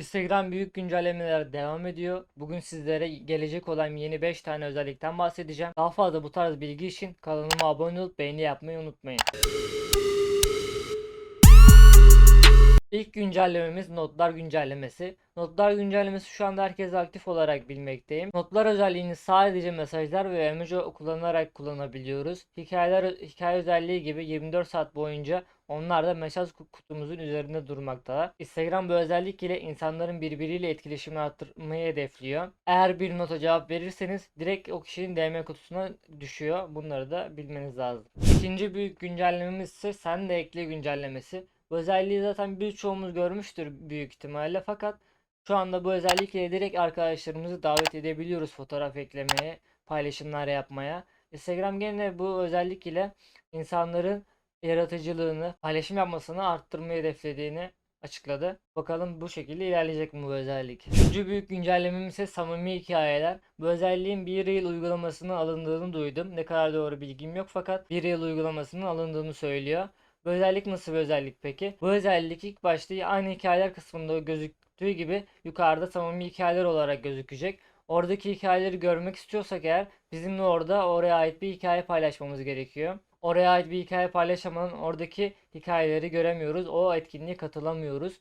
Instagram büyük güncellemeler devam ediyor. Bugün sizlere gelecek olan yeni 5 tane özellikten bahsedeceğim. Daha fazla bu tarz bilgi için kanalıma abone olup beğeni yapmayı unutmayın. İlk güncellememiz notlar güncellemesi. Notlar güncellemesi şu anda herkes aktif olarak bilmekteyim. Notlar özelliğini sadece mesajlar ve emoji kullanarak kullanabiliyoruz. Hikayeler hikaye özelliği gibi 24 saat boyunca onlar da mesaj kutumuzun üzerinde durmaktalar. Instagram bu özellik ile insanların birbiriyle etkileşimini arttırmayı hedefliyor. Eğer bir nota cevap verirseniz direkt o kişinin DM kutusuna düşüyor. Bunları da bilmeniz lazım. İkinci büyük güncellememiz ise sen de ekle güncellemesi. Bu özelliği zaten birçoğumuz görmüştür büyük ihtimalle fakat şu anda bu özellikle direkt arkadaşlarımızı davet edebiliyoruz fotoğraf eklemeye, paylaşımlar yapmaya. Instagram gene bu özellik ile insanların yaratıcılığını, paylaşım yapmasını arttırmayı hedeflediğini açıkladı. Bakalım bu şekilde ilerleyecek mi bu özellik? Üçüncü büyük güncellememiz ise samimi hikayeler. Bu özelliğin bir yıl uygulamasının alındığını duydum. Ne kadar doğru bilgim yok fakat bir yıl uygulamasının alındığını söylüyor. Bu özellik nasıl bir özellik peki? Bu özellik ilk başta aynı hikayeler kısmında gözüktüğü gibi yukarıda samimi hikayeler olarak gözükecek. Oradaki hikayeleri görmek istiyorsak eğer bizimle orada oraya ait bir hikaye paylaşmamız gerekiyor. Oraya ait bir hikaye paylaşamadan oradaki hikayeleri göremiyoruz. O etkinliğe katılamıyoruz.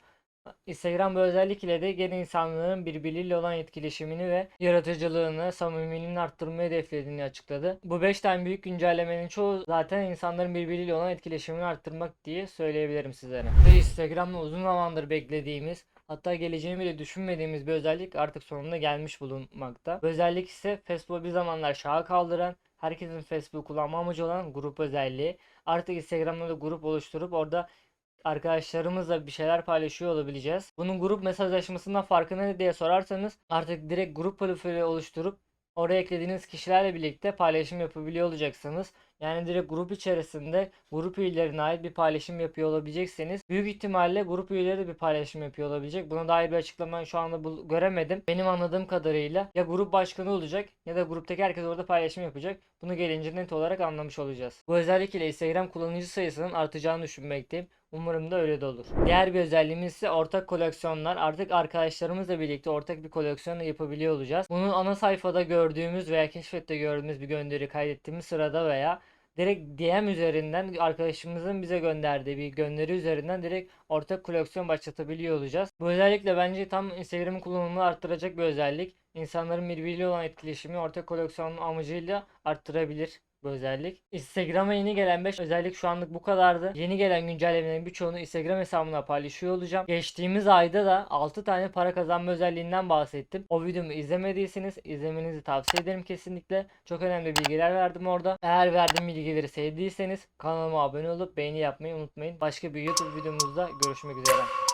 Instagram bu özellik ile de gene insanların birbiriyle olan etkileşimini ve yaratıcılığını, samimiliğini arttırmayı hedeflediğini açıkladı. Bu 5 tane büyük güncellemenin çoğu zaten insanların birbiriyle olan etkileşimini arttırmak diye söyleyebilirim sizlere. Ve Instagram'da uzun zamandır beklediğimiz Hatta geleceğini bile düşünmediğimiz bir özellik artık sonunda gelmiş bulunmakta. Bu özellik ise Facebook'u bir zamanlar şaha kaldıran, herkesin Facebook kullanma amacı olan grup özelliği. Artık Instagram'da da grup oluşturup orada arkadaşlarımızla bir şeyler paylaşıyor olabileceğiz. Bunun grup mesajlaşmasından farkı ne diye sorarsanız artık direkt grup profili oluşturup oraya eklediğiniz kişilerle birlikte paylaşım yapabiliyor olacaksınız. Yani direkt grup içerisinde grup üyelerine ait bir paylaşım yapıyor olabilecekseniz büyük ihtimalle grup üyeleri de bir paylaşım yapıyor olabilecek. Buna dair bir açıklama şu anda göremedim. Benim anladığım kadarıyla ya grup başkanı olacak ya da gruptaki herkes orada paylaşım yapacak. Bunu gelince net olarak anlamış olacağız. Bu özellikle Instagram kullanıcı sayısının artacağını düşünmekteyim. Umarım da öyle de olur. Diğer bir özelliğimiz ise ortak koleksiyonlar. Artık arkadaşlarımızla birlikte ortak bir koleksiyon yapabiliyor olacağız. Bunu ana sayfada gördüğümüz veya keşfette gördüğümüz bir gönderi kaydettiğimiz sırada veya direkt DM üzerinden arkadaşımızın bize gönderdiği bir gönderi üzerinden direkt ortak koleksiyon başlatabiliyor olacağız. Bu özellikle bence tam Instagram'ın kullanımını arttıracak bir özellik. İnsanların birbiriyle olan etkileşimi ortak koleksiyon amacıyla arttırabilir bu özellik. Instagram'a yeni gelen 5 özellik şu anlık bu kadardı. Yeni gelen güncellemelerin birçoğunu Instagram hesabımda paylaşıyor olacağım. Geçtiğimiz ayda da 6 tane para kazanma özelliğinden bahsettim. O videomu izlemediyseniz izlemenizi tavsiye ederim kesinlikle. Çok önemli bilgiler verdim orada. Eğer verdiğim bilgileri sevdiyseniz kanalıma abone olup beğeni yapmayı unutmayın. Başka bir YouTube videomuzda görüşmek üzere.